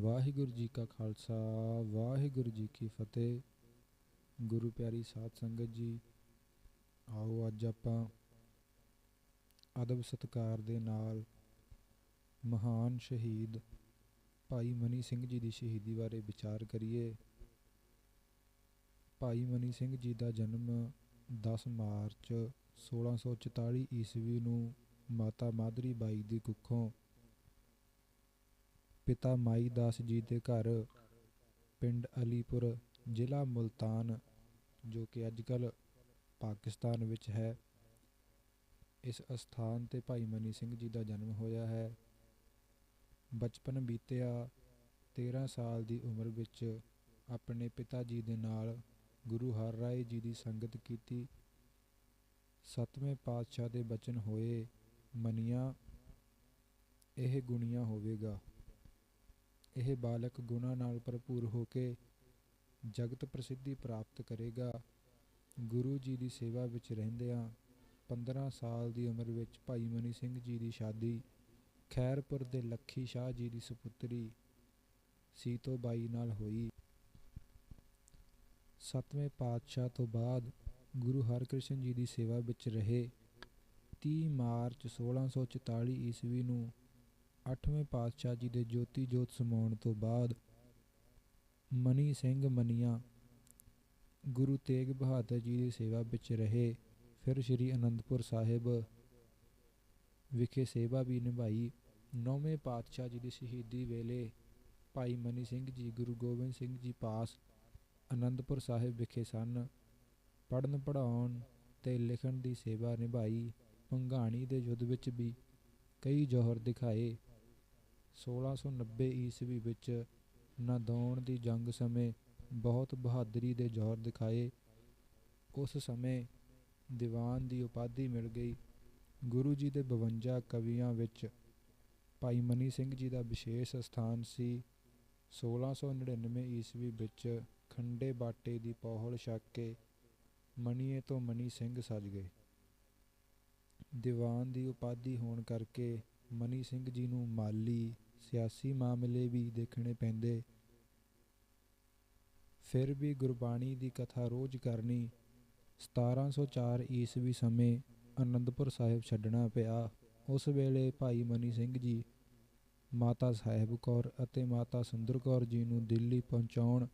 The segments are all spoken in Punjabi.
ਵਾਹਿਗੁਰੂ ਜੀ ਕਾ ਖਾਲਸਾ, ਵਾਹਿਗੁਰੂ ਜੀ ਕੀ ਫਤਿਹ। ਗੁਰੂ ਪਿਆਰੀ ਸਾਧ ਸੰਗਤ ਜੀ, ਆਓ ਅੱਜ ਆਪਾਂ ਅਦਬ ਸਤਕਾਰ ਦੇ ਨਾਲ ਮਹਾਨ ਸ਼ਹੀਦ ਭਾਈ ਮਨੀ ਸਿੰਘ ਜੀ ਦੀ ਸ਼ਹੀਦੀ ਬਾਰੇ ਵਿਚਾਰ ਕਰੀਏ। ਭਾਈ ਮਨੀ ਸਿੰਘ ਜੀ ਦਾ ਜਨਮ 10 ਮਾਰਚ 1644 ਈਸਵੀ ਨੂੰ ਮਾਤਾ ਮਾਦਰੀ ਬਾਈ ਦੀ ਕੁੱਖੋਂ ਪਿਤਾ ਮਾਈ ਦਾਸ ਜੀ ਦੇ ਘਰ, ਪਿੰਡ ਅਲੀਪੁਰ, ਜ਼ਿਲ੍ਹਾ ਮੁਲਤਾਨ, ਜੋ ਕਿ ਅੱਜਕੱਲ ਪਾਕਿਸਤਾਨ ਵਿੱਚ ਹੈ। ਇਸ ਅਸਥਾਨ ਤੇ ਭਾਈ ਮਨੀ ਸਿੰਘ ਜੀ ਦਾ ਜਨਮ ਹੋਇਆ ਹੈ। ਬਚਪਨ ਬੀਤਿਆ 13 ਸਾਲ ਦੀ ਉਮਰ ਵਿੱਚ ਆਪਣੇ ਪਿਤਾ ਜੀ ਦੇ ਨਾਲ ਗੁਰੂ ਹਰ ਰਾਏ ਜੀ ਦੀ ਸੰਗਤ ਕੀਤੀ। ਸਤਵੇਂ ਪਾਤਸ਼ਾਹ ਦੇ ਬਚਨ ਹੋਏ, ਮਨੀਆਂ, ਇਹ ਗੁਣੀਆਂ ਹੋਵੇਗਾ। ਇਹ ਬਾਲਕ ਗੁਣਾ ਨਾਲ ਭਰਪੂਰ ਹੋ ਕੇ ਜਗਤ ਪ੍ਰਸਿੱਧੀ ਪ੍ਰਾਪਤ ਕਰੇਗਾ। ਗੁਰੂ ਜੀ ਦੀ ਸੇਵਾ ਵਿੱਚ ਰਹਿੰਦਿਆਂ 15 ਸਾਲ ਦੀ ਉਮਰ ਵਿੱਚ ਭਾਈ ਮਨੀ ਸਿੰਘ ਜੀ ਦੀ ਸ਼ਾਦੀ, ਖੈਰਪੁਰ ਦੇ ਲੱਖੀ ਸ਼ਾਹ ਜੀ ਦੀ ਸੁਪੁੱਤਰੀ ਸੀਤੋ ਬਾਈ ਨਾਲ ਹੋਈ। ਸਤਵੇਂ ਪਾਤਸ਼ਾਹ ਤੋਂ ਬਾਅਦ ਗੁਰੂ ਹਰਕ੍ਰਿਸ਼ਨ ਜੀ ਦੀ ਸੇਵਾ ਵਿੱਚ ਰਹੇ। 30 ਮਾਰਚ 1644 ਈਸਵੀ ਨੂੰ ਅੱਠਵੇਂ ਪਾਤਸ਼ਾਹ ਜੀ ਦੇ ਜੋਤੀ ਜੋਤ ਸਮਾਉਣ ਤੋਂ ਬਾਅਦ ਮਨੀ ਸਿੰਘ ਮਨੀਆਂ ਗੁਰੂ ਤੇਗ ਬਹਾਦਰ ਜੀ ਦੀ ਸੇਵਾ ਵਿੱਚ ਰਹੇ। ਫਿਰ ਸ੍ਰੀ ਅਨੰਦਪੁਰ ਸਾਹਿਬ ਵਿਖੇ ਸੇਵਾ ਵੀ ਨਿਭਾਈ। ਨੌਵੇਂ ਪਾਤਸ਼ਾਹ ਜੀ ਦੀ ਸ਼ਹੀਦੀ ਵੇਲੇ ਭਾਈ ਮਨੀ ਸਿੰਘ ਜੀ, ਗੁਰੂ ਗੋਬਿੰਦ ਸਿੰਘ ਜੀ ਪਾਸ ਅਨੰਦਪੁਰ ਸਾਹਿਬ ਵਿਖੇ ਸਨ। ਪੜਨ ਪੜਾਉਣ ਤੇ ਲਿਖਣ ਦੀ ਸੇਵਾ ਨਿਭਾਈ। ਪੰਘਾਣੀ ਦੇ ਯੁੱਧ ਵਿੱਚ ਵੀ ਕਈ ਜੋਹਰ ਦਿਖਾਏ। 1690 ਈਸਵੀ ਵਿੱਚ ਨਦੌਣ ਦੀ ਜੰਗ ਸਮੇਂ ਬਹੁਤ ਬਹਾਦਰੀ ਦੇ ਜੋਹਰ ਦਿਖਾਏ। ਉਸ ਸਮੇਂ ਦੀਵਾਨ ਦੀ ਉਪਾਧੀ ਮਿਲ ਗਈ। ਗੁਰੂ ਜੀ ਦੇ 52 ਕਵੀਆਂ ਵਿੱਚ ਭਾਈ ਮਨੀ ਸਿੰਘ ਜੀ ਦਾ ਵਿਸ਼ੇਸ਼ ਸਥਾਨ ਸੀ। 1699 ਈਸਵੀ ਵਿੱਚ ਖੰਡੇ ਬਾਟੇ ਦੀ ਪੌਹਲ ਛੱਕ ਕੇ ਮਣੀਏ ਤੋਂ ਮਨੀ ਸਿੰਘ ਸਜ ਗਏ। ਦੀਵਾਨ ਦੀ ਉਪਾਧੀ ਹੋਣ ਕਰਕੇ ਮਨੀ ਸਿੰਘ ਜੀ ਨੂੰ ਮਾਲੀ ਸਿਆਸੀ ਮਾਮਲੇ ਵੀ ਦੇਖਣੇ ਪੈਂਦੇ। ਫਿਰ ਵੀ ਗੁਰਬਾਣੀ ਦੀ ਕਥਾ ਰੋਜ਼ ਕਰਨੀ। 1704 ਈਸਵੀ ਸਮੇਂ ਅਨੰਦਪੁਰ ਸਾਹਿਬ ਛੱਡਣਾ ਪਿਆ। ਉਸ ਵੇਲੇ ਭਾਈ ਮਨੀ ਸਿੰਘ ਜੀ, ਮਾਤਾ ਸਾਹਿਬ ਕੌਰ ਅਤੇ ਮਾਤਾ ਸੁੰਦਰ ਕੌਰ ਜੀ ਨੂੰ ਦਿੱਲੀ ਪਹੁੰਚਾਉਣ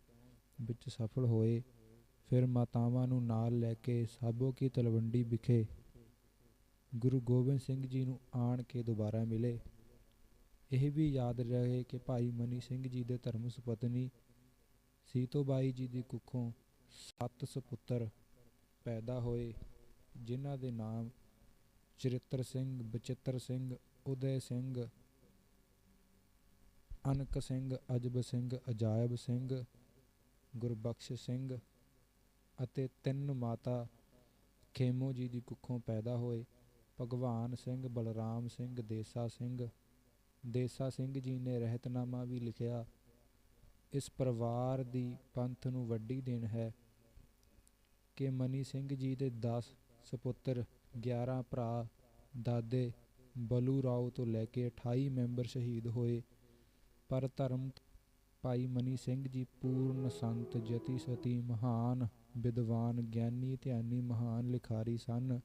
ਵਿੱਚ ਸਫਲ ਹੋਏ। ਫਿਰ ਮਾਤਾਵਾਂ ਨੂੰ ਨਾਲ ਲੈ ਕੇ ਸਾਬੋ ਕੀ ਤਲਵੰਡੀ ਵਿਖੇ ਗੁਰੂ ਗੋਬਿੰਦ ਸਿੰਘ ਜੀ ਨੂੰ ਆਣ ਕੇ ਦੁਬਾਰਾ ਮਿਲੇ। ਇਹ ਵੀ ਯਾਦ ਰਹੇ ਕਿ ਭਾਈ ਮਨੀ ਸਿੰਘ ਜੀ ਦੇ ਧਰਮ ਸੁਪਤਨੀ ਸੀਤੋਬਾਈ ਜੀ ਦੀ ਕੁੱਖੋਂ ਸੱਤ ਸੁਪੁੱਤਰ ਪੈਦਾ ਹੋਏ, ਜਿਨ੍ਹਾਂ ਦੇ ਨਾਮ ਚਰਿੱਤਰ ਸਿੰਘ, ਬਚਿੱਤਰ ਸਿੰਘ, ਉਦੈ ਸਿੰਘ, ਅਨਕ ਸਿੰਘ, ਅਜਬ ਸਿੰਘ, ਅਜਾਇਬ ਸਿੰਘ, ਗੁਰਬਖਸ਼ ਸਿੰਘ ਅਤੇ ਤਿੰਨ ਮਾਤਾ ਖੇਮੋ ਜੀ ਦੀ ਕੁੱਖੋਂ ਪੈਦਾ ਹੋਏ, ਭਗਵਾਨ ਸਿੰਘ, ਬਲਰਾਮ ਸਿੰਘ, ਦੇਸਾ ਸਿੰਘ ਦੇਸਾ ਸਿੰਘ ਜੀ ਨੇ ਰਹਿਤਨਾਮਾ ਵੀ ਲਿਖਿਆ, ਇਸ ਪਰਿਵਾਰ ਦੀ ਪੰਥ ਨੂੰ ਵੱਡੀ ਦੇਣ ਹੈ ਕਿ ਮਨੀ ਸਿੰਘ ਜੀ ਦੇ 10 ਸੁਪੁੱਤਰ 11 ਭਰਾ, ਦਾਦੇ ਬਲੂ ਰਾਓ ਤੋਂ ਲੈ ਕੇ 28 ਮੈਂਬਰ ਸ਼ਹੀਦ ਹੋਏ, ਪਰ ਧਰਮ ਭਾਈ ਮਨੀ ਸਿੰਘ ਜੀ ਪੂਰਨ ਸੰਤ, ਜਤੀ ਸਤੀ, ਮਹਾਨ ਵਿਦਵਾਨ, ਗਿਆਨੀ, ਧਿਆਨੀ, ਮਹਾਨ ਲਿਖਾਰੀ ਸਨ।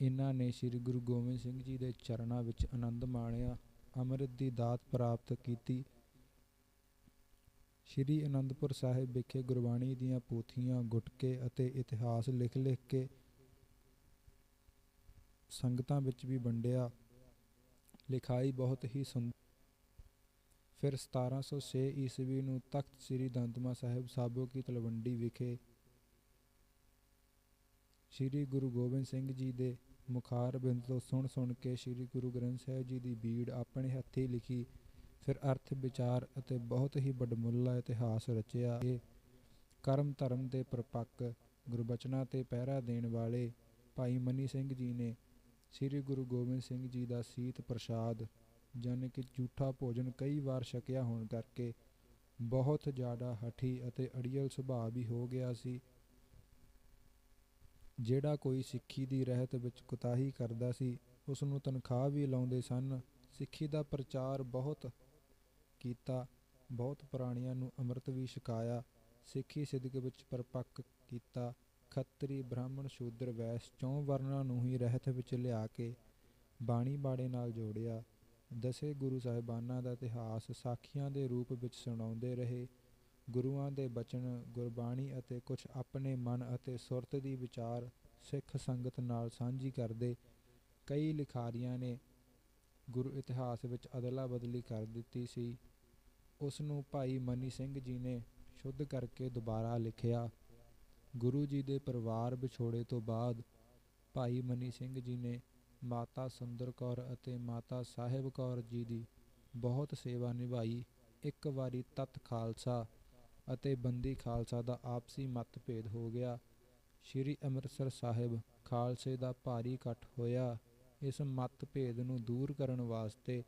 ਇਹਨਾਂ ਨੇ ਸ੍ਰੀ ਗੁਰੂ ਗੋਬਿੰਦ ਸਿੰਘ ਜੀ ਦੇ ਚਰਨਾਂ ਵਿੱਚ ਆਨੰਦ ਮਾਣਿਆ, ਅੰਮ੍ਰਿਤ ਦੀ ਦਾਤ ਪ੍ਰਾਪਤ ਕੀਤੀ। ਸ੍ਰੀ ਅਨੰਦਪੁਰ ਸਾਹਿਬ ਵਿਖੇ ਗੁਰਬਾਣੀ ਦੀਆਂ ਪੋਥੀਆਂ ਗੁਟਕੇ ਅਤੇ ਇਤਿਹਾਸ ਲਿਖ-ਲਿਖ ਕੇ ਸੰਗਤਾਂ ਵਿੱਚ ਵੀ ਵੰਡਿਆ। ਲਿਖਾਈ ਬਹੁਤ ਹੀ ਸੁੰਦਰ ਫਿਰ 1706 ਈਸਵੀ ਨੂੰ ਤਖਤ ਸ੍ਰੀ ਦੰਦਮਾ ਸਾਹਿਬ ਸਾਬੋ ਕੀ ਤਲਵੰਡੀ ਵਿਖੇ ਸ੍ਰੀ ਗੁਰੂ ਗੋਬਿੰਦ ਸਿੰਘ ਜੀ ਦੇ ਮੁਖਾਰ ਬਿੰਦ ਤੋਂ ਸੁਣ ਸੁਣ ਕੇ ਸ੍ਰੀ ਗੁਰੂ ਗ੍ਰੰਥ ਸਾਹਿਬ ਜੀ ਦੀ ਬੀੜ ਆਪਣੇ ਹੱਥੀਂ ਲਿਖੀ, ਫਿਰ ਅਰਥ, ਵਿਚਾਰ ਅਤੇ ਬਹੁਤ ਹੀ ਵੱਡਮੁੱਲਾ ਇਤਿਹਾਸ ਰਚਿਆ। ਇਹ ਕਰਮ ਧਰਮ ਦੇ ਪ੍ਰਪੱਕ ਗੁਰਬਚਨਾਂ ਤੇ ਪਹਿਰਾ ਦੇਣ ਵਾਲੇ ਭਾਈ ਮਨੀ ਸਿੰਘ ਜੀ ਨੇ ਸ੍ਰੀ ਗੁਰੂ ਗੋਬਿੰਦ ਸਿੰਘ ਜੀ ਦਾ ਸੀਤ ਪ੍ਰਸ਼ਾਦ ਜਾਨੀ ਕਿ ਝੂਠਾ ਭੋਜਨ ਕਈ ਵਾਰ ਛਕਿਆ ਹੋਣ ਕਰਕੇ ਬਹੁਤ ਜ਼ਿਆਦਾ ਹਠੀ ਅਤੇ ਅੜੀਅਲ ਸੁਭਾਅ ਵੀ ਹੋ ਗਿਆ ਸੀ। ਜਿਹੜਾ ਕੋਈ ਸਿੱਖੀ ਦੀ ਰਹਿਤ ਵਿੱਚ ਕੁਤਾਹੀ ਕਰਦਾ ਸੀ ਉਸ ਨੂੰ ਤਨਖਾਹ ਵੀ ਲਾਉਂਦੇ ਸਨ। ਸਿੱਖੀ ਦਾ ਪ੍ਰਚਾਰ ਬਹੁਤ ਕੀਤਾ, ਬਹੁਤ ਪੁਰਾਣੀਆਂ ਨੂੰ ਅੰਮ੍ਰਿਤ ਵੀ ਛਕਾਇਆ। ਸਿੱਖੀ ਸਿਦਕ ਵਿੱਚ ਪਰਪੱਕ ਕੀਤਾ। ਖੱਤਰੀ ਬ੍ਰਾਹਮਣ ਸ਼ੂਦਰ ਵੈਸ਼ ਚੌਂ ਵਰਨਾਂ ਨੂੰ ਹੀ ਰਹਿਤ ਵਿੱਚ ਲਿਆ ਕੇ ਬਾਣੀ ਬਾੜੇ ਨਾਲ ਜੋੜਿਆ। ਦਸੇ ਗੁਰੂ ਸਾਹਿਬਾਨਾਂ ਦਾ ਇਤਿਹਾਸ ਸਾਖੀਆਂ ਦੇ ਰੂਪ ਵਿੱਚ ਸੁਣਾਉਂਦੇ ਰਹੇ। ਗੁਰੂਆਂ ਦੇ ਬਚਨ, ਗੁਰਬਾਣੀ ਅਤੇ ਕੁਝ ਆਪਣੇ ਮਨ ਅਤੇ ਸੁਰਤ ਦੀ ਵਿਚਾਰ ਸਿੱਖ ਸੰਗਤ ਨਾਲ ਸਾਂਝੀ ਕਰਦੇ ਕਈ ਲਿਖਾਰੀਆਂ ਨੇ ਗੁਰੂ ਇਤਿਹਾਸ ਵਿੱਚ ਅਦਲਾ ਬਦਲੀ ਕਰ ਦਿੱਤੀ ਸੀ। ਉਸ ਨੂੰ ਭਾਈ ਮਨੀ ਸਿੰਘ ਜੀ ਨੇ ਸ਼ੁੱਧ ਕਰਕੇ ਦੁਬਾਰਾ ਲਿਖਿਆ, ਗੁਰੂ ਜੀ ਦੇ ਪਰਿਵਾਰ ਵਿਛੋੜੇ ਤੋਂ ਬਾਅਦ ਭਾਈ ਮਨੀ ਸਿੰਘ ਜੀ ਨੇ ਮਾਤਾ ਸੁੰਦਰ ਕੌਰ ਅਤੇ ਮਾਤਾ ਸਾਹਿਬ ਕੌਰ ਜੀ ਦੀ ਬਹੁਤ ਸੇਵਾ ਨਿਭਾਈ। ਇੱਕ ਵਾਰੀ ਤਤ ਖਾਲਸਾ ਅਤੇ ਬੰਦੀ ਖਾਲਸਾ ਦਾ ਆਪਸੀ ਮਤਭੇਦ ਹੋ ਗਿਆ। ਸ਼੍ਰੀ ਅੰਮ੍ਰਿਤਸਰ ਸਾਹਿਬ ਖਾਲਸੇ ਦਾ ਭਾਰੀ ਇਕੱਠ ਹੋਇਆ। ਇਸ ਮਤਭੇਦ ਨੂੰ ਦੂਰ ਕਰਨ ਵਾਸਤੇ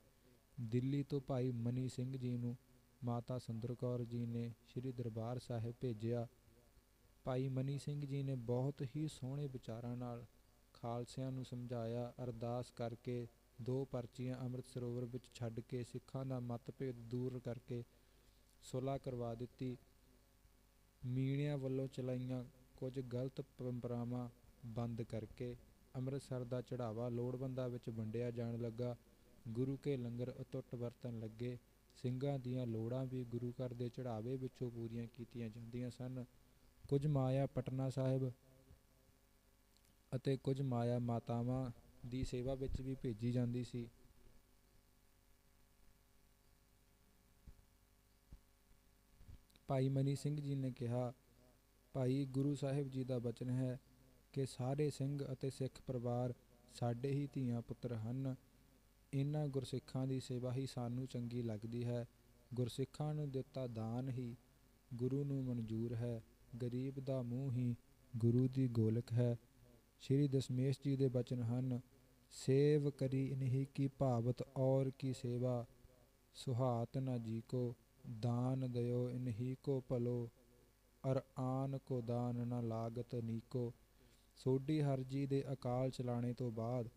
ਦਿੱਲੀ ਤੋਂ ਭਾਈ ਮਨੀ ਸਿੰਘ ਜੀ ਨੂੰ ਮਾਤਾ ਸੁੰਦਰ ਕੌਰ ਜੀ ਨੇ ਸ਼੍ਰੀ ਦਰਬਾਰ ਸਾਹਿਬ ਭੇਜਿਆ। ਭਾਈ ਮਨੀ ਸਿੰਘ ਜੀ ਨੇ ਬਹੁਤ ਹੀ ਸੋਹਣੇ ਵਿਚਾਰਾਂ ਨਾਲ ਖਾਲਸਿਆਂ ਨੂੰ ਸਮਝਾਇਆ। ਅਰਦਾਸ ਕਰਕੇ ਦੋ ਪਰਚੀਆਂ ਅੰਮ੍ਰਿਤ ਸਰੋਵਰ ਵਿੱਚ ਛੱਡ ਕੇ ਸਿੱਖਾਂ ਦਾ ਮਤਭੇਦ ਦੂਰ ਕਰਕੇ ਸੁਲ੍ਹਾ ਕਰਵਾ ਦਿੱਤੀ। ਮੀਣਿਆਂ ਵੱਲੋਂ ਚਲਾਈਆਂ ਕੁਝ ਗਲਤ ਪਰੰਪਰਾਵਾਂ ਬੰਦ ਕਰਕੇ ਅੰਮ੍ਰਿਤਸਰ ਦਾ ਚੜਾਵਾ ਲੋੜਵੰਦਾਂ ਵਿੱਚ ਵੰਡਿਆ ਜਾਣ ਲੱਗਾ। ਗੁਰੂ ਕੇ ਲੰਗਰ ਅਟੁੱਟ ਵਰਤਣ ਲੱਗੇ। ਸਿੰਘਾਂ ਦੀਆਂ ਲੋੜਾਂ ਵੀ ਗੁਰੂ ਘਰ ਦੇ ਚੜਾਵੇ ਵਿੱਚੋਂ ਪੂਰੀਆਂ ਕੀਤੀਆਂ ਜਾਂਦੀਆਂ ਸਨ। ਕੁਝ ਮਾਇਆ ਪਟਨਾ ਸਾਹਿਬ ਅਤੇ ਕੁਝ ਮਾਇਆ ਮਾਤਾਵਾਂ ਦੀ ਸੇਵਾ ਵਿੱਚ ਵੀ ਭੇਜੀ ਜਾਂਦੀ ਸੀ। ਭਾਈ ਮਨੀ ਸਿੰਘ ਜੀ ਨੇ ਕਿਹਾ, ਭਾਈ, ਗੁਰੂ ਸਾਹਿਬ ਜੀ ਦਾ ਬਚਨ ਹੈ ਕਿ ਸਾਰੇ ਸਿੰਘ ਅਤੇ ਸਿੱਖ ਪਰਿਵਾਰ ਸਾਡੇ ਹੀ ਧੀਆਂ ਪੁੱਤਰ ਹਨ। ਇਹਨਾਂ ਗੁਰਸਿੱਖਾਂ ਦੀ ਸੇਵਾ ਹੀ ਸਾਨੂੰ ਚੰਗੀ ਲੱਗਦੀ ਹੈ। ਗੁਰਸਿੱਖਾਂ ਨੂੰ ਦਿੱਤਾ ਦਾਨ ਹੀ ਗੁਰੂ ਨੂੰ ਮਨਜ਼ੂਰ ਹੈ। ਗਰੀਬ ਦਾ ਮੂੰਹ ਹੀ ਗੁਰੂ ਦੀ ਗੋਲਕ ਹੈ। ਸ਼੍ਰੀ ਦਸ਼ਮੇਸ਼ ਜੀ ਦੇ ਬਚਨ ਹਨ, ਸੇਵ ਕਰੀ ਇਨਹੀ ਕੀ ਭਾਵਤ ਔਰ ਕੀ ਸੇਵਾ, ਸੁਹਾਤ ਨਾ ਜੀ ਕੋ। ਦਾਨ ਦਇਓ ਇਨਹੀ ਕੋ ਭਲੋ, ਅਰ ਆਨ ਕੋ ਦਾਨ ਨ ਲਾਗਤ ਨੀਕੋ। ਸੋਢੀ ਹਰ ਦੇ ਅਕਾਲ ਚਲਾਣੇ ਤੋਂ ਬਾਅਦ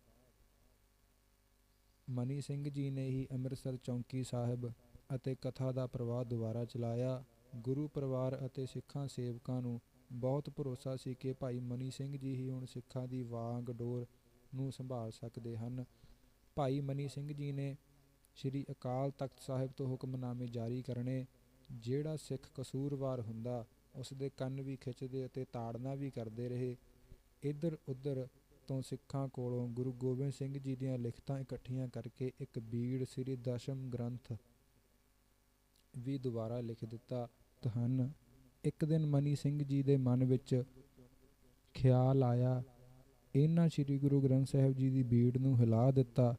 ਮਨੀ ਸਿੰਘ ਜੀ ਨੇ ਹੀ ਅੰਮ੍ਰਿਤਸਰ ਚੌਂਕੀ ਸਾਹਿਬ ਅਤੇ ਕਥਾ ਦਾ ਪ੍ਰਵਾਹ ਦੁਬਾਰਾ ਚਲਾਇਆ। ਗੁਰੂ ਪਰਿਵਾਰ ਅਤੇ ਸਿੱਖਾਂ ਸੇਵਕਾਂ ਨੂੰ ਬਹੁਤ ਭਰੋਸਾ ਸੀ ਕਿ ਭਾਈ ਮਨੀ ਸਿੰਘ ਜੀ ਹੀ ਹੁਣ ਸਿੱਖਾਂ ਦੀ ਵਾਂਗ ਡੋਰ ਨੂੰ ਸੰਭਾਲ ਸਕਦੇ ਹਨ। ਭਾਈ ਮਨੀ ਸਿੰਘ ਜੀ ਨੇ ਸ੍ਰੀ ਅਕਾਲ ਤਖਤ ਸਾਹਿਬ ਤੋਂ ਹੁਕਮਨਾਮੇ ਜਾਰੀ ਕਰਨੇ, ਜਿਹੜਾ ਸਿੱਖ ਕਸੂਰਵਾਰ ਹੁੰਦਾ ਉਸ ਦੇ ਕੰਨ ਵੀ ਖਿੱਚਦੇ ਅਤੇ ਤਾੜਨਾ ਵੀ ਕਰਦੇ ਰਹੇ। ਇੱਧਰ ਉੱਧਰ ਤੋਂ ਸਿੱਖਾਂ ਕੋਲੋਂ ਗੁਰੂ ਗੋਬਿੰਦ ਸਿੰਘ ਜੀ ਦੀਆਂ ਲਿਖਤਾਂ ਇਕੱਠੀਆਂ ਕਰਕੇ ਇੱਕ ਬੀੜ ਸ੍ਰੀ ਦਸ਼ਮ ਗ੍ਰੰਥ ਵੀ ਦੁਬਾਰਾ ਲਿਖ ਦਿੱਤਾ। ਹਨ ਇੱਕ ਦਿਨ ਮਨੀ ਸਿੰਘ ਜੀ ਦੇ ਮਨ ਵਿੱਚ ਖਿਆਲ ਆਇਆ। ਇਹਨਾਂ ਸ੍ਰੀ ਗੁਰੂ ਗ੍ਰੰਥ ਸਾਹਿਬ ਜੀ ਦੀ ਬੀੜ ਨੂੰ ਹਿਲਾ ਦਿੱਤਾ।